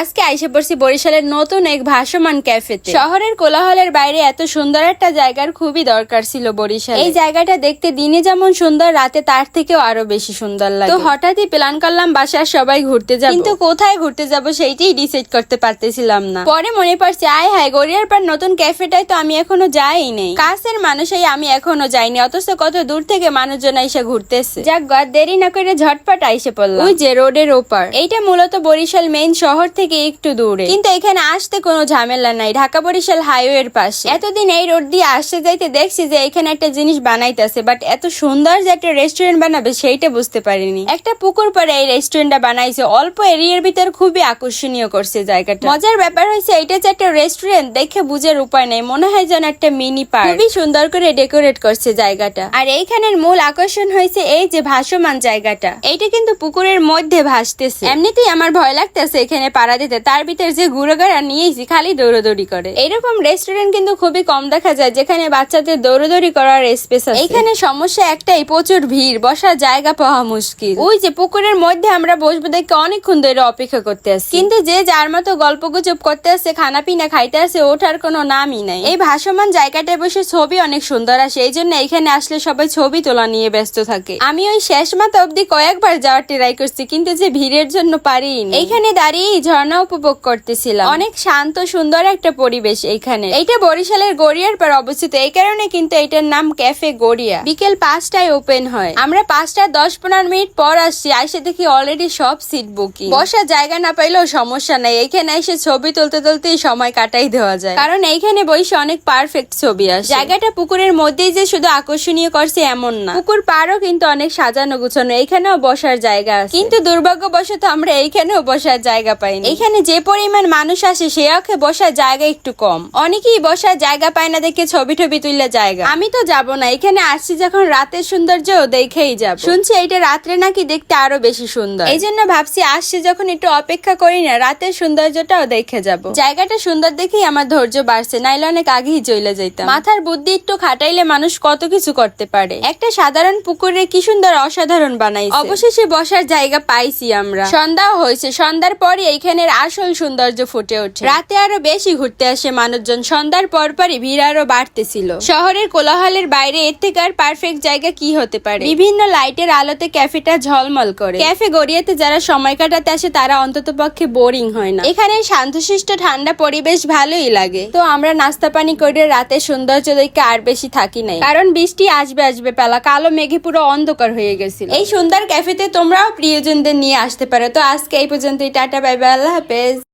আজকে আইসে পড়ছি বরিশালের নতুন এক ভাসমান ক্যাফেতে। শহরের কোলাহলের বাইরে এত সুন্দর একটা জায়গার খুবই দরকার ছিল বরিশাল। এই জায়গাটা দেখতে দিনে যেমন সুন্দর, রাতে তার থেকেও আরও বেশি সুন্দর লাগে। তো হঠাৎই প্ল্যান করলাম বাসার সবাই ঘুরতে যাব। কিন্তু কোথায় ঘুরতে যাব সেইটাই ডিসাইড করতে পারতেছিলাম না। পরে মনে পড়ছে, আয় হায়, গড়িয়ার পর নতুন ক্যাফেটায় তো আমি এখনও যাই নেই। কাছের মানুষই আমি এখনও যাইনি, অথচ কত দূর থেকে মানুষজন এসে ঘুরতেছে। যাক গদ দেরি না করে ঝটপট আইসে পড়লাম। ওই যে রোডের ওপার। এইটা মূলত বরিশাল মেইন শহর থেকে একটু দূরে। কিন্তু এখানে আসতে কোনো ঝামেলা নাই। ঢাকা বরিশাল হাইওয়ের পাশে। এতদিন এই রোড দিয়ে আসতে যাইতে দেখছি যে এখানে একটা জিনিস বানাইতেছে বাট এত সুন্দর যে একটা রেস্টুরেন্ট বানাবে সেইটা বুঝতে পারিনি। একটা পুকুর পরে এই রেস্টুরেন্টটা বানাইছে, অল্প এরিয়ার ভিতর খুবই আকর্ষণীয় করছে জায়গাটা। মজার ব্যাপার হয়েছে এটা যে একটা রেস্টুরেন্ট দেখে বুঝার উপায় নেই। মনে হয় যেন একটা মিনি পার্ক খুবই সুন্দর করে ডেকোরেট করছে জায়গাটা। আর এইখানের মূল আকর্ষণ হয়েছে এই যে ভাসমান জায়গাটা। এইটা কিন্তু পুকুরের মধ্যে ভাসতেছে। এমনিতেই আমার ভয় লাগতেছে এখানে পাড়া দিতে তার ভিতর যে ঘুরোগাড়া নিয়েছি খালি দৌড়দৌড়ি করে। এরকম রেস্টুরেন্ট কিন্তু খুবই কম দেখা যায় যেখানে বাচ্চাদের দৌড়দৌড়ি করার স্পেস আছে। এখানে সমস্যা একটাই প্রচুর ভিড় বসার জায়গা পাওয়া মুশকিল। ওই যে পুকুরের মধ্যে আমরা বসবো দেখে অনেকক্ষণ ধরে অপেক্ষা করতে আসছি। কিন্তু যে যার মতো গল্প গুজব করতে আসছে খানা পিনা খাইতে আসে ওঠার কোনো নামই নাই। এই ভাসমান জায়গাটায় বসে ছবি অনেক সুন্দর আসে এই জন্য এখানে আসলে সবাই ছবি তোলা নিয়ে ব্যস্ত থাকে। আমি ওই শেষ মাথা অব্দি কয়েকবার যাওয়ার ট্রাই করছি কিন্তু যে ভিড়ের জন্য পারিনি। এইখানে দাঁড়িয়ে ঝর্ণা উপভোগ করতেছিলাম। অনেক শান্ত সুন্দর একটা পরিবেশ এইখানে এইটা বরিশালের গড়িয়ার পর অবস্থিত। এই কারণে কিন্তু এইটার নাম ক্যাফে গড়িয়া। বিকেল পাঁচটায় ওপেন হয়। আমরা পাঁচটা দশ পনেরো মিনিট পর আসছি। আসে দেখি অলরেডি সব সিট বুকিং বসার জায়গা না পাইলেও সমস্যা নাই। এইখানে এসে ছবি তুলতে তুলতেই সময় কাটাই দেওয়া যায়। কারণ এইখানে বসে অনেক পারফেক্ট ছবি আসে। জায়গাটা পুকুরের মধ্যেই যে শুধু আকর্ষণীয় করছে এমন না। পুকুর পাড়ও কিন্তু অনেক সাজানো গুছানো এখানেও বসার জায়গা আছে। কিন্তু দুর্ভাগ্যবশত আমরা এইখানেও বসার জায়গা পাইনি। এখানে যে পরিমাণ মানুষ আসে, সে অক্ষে বসার জায়গা একটু কম। অনেকেই বসার জায়গা পায় না দেখে ছবি টবি তুললে জায়গা। আমি তো যাব না, এখানে আসছি যখন রাতের সৌন্দর্য দেখেই যাব। শুনছি এইটা রাত্রে নাকি দেখতে আরও বেশি সুন্দর। এই জন্য ভাবছি আসছি যখন একটু অপেক্ষা করি না, রাতের সৌন্দর্যটাও দেখে যাব। জায়গাটা সুন্দর দেখেই আমার ধৈর্য বাড়ছে, নাইলে অনেক আগেই চলে যাইতাম। মাথার বুদ্ধি একটু খাটাইলে মানুষ কত কিছু করতে পারে। একটা সাধারণ পুকুরে কি সুন্দর অসাধারণ বানাইছে। অবশেষে বসার জায়গা পাইছি আমরা। সন্ধ্যাও হয়েছে, সন্ধ্যার পরই এইখানের আসল সৌন্দর্য ফুটে ওঠে। রাতে আরও বেশি ঘুরতে আসে মানুষজন। সন্ধ্যার পর পরই ভিড় আরও বাড়তেছিল। শহরের কোলাহলের বাইরে এর থেকে আর পারফেক্ট জায়গা কি হতে পারে? বিভিন্ন লাইটের আলোতে ক্যাফেটা ঝলমল করে। ক্যাফে গড়িয়াতে যারা সময় কাটাতে আসে, তারা অন্তত পক্ষে বোরিং হয় না। এখানে শান্তশিষ্ট ঠান্ডা পরিবেশ ভালোই লাগে। তো আমরা নাস্তা পানি করে রাতে সৌন্দর্য দেখে আর বেশি থাকি নাই। কারণ বৃষ্টি আসবে আসবে পেলা, কালো মেঘে পুরো অন্ধকার হয়ে গেছিল। এই সুন্দর ক্যাফেতে তোমরাও প্রিয়জনদের নিয়ে আসতে পারো। তো আজকে এই পর্যন্তই। টাটা বাই বাই আল্লাহ হাফেজ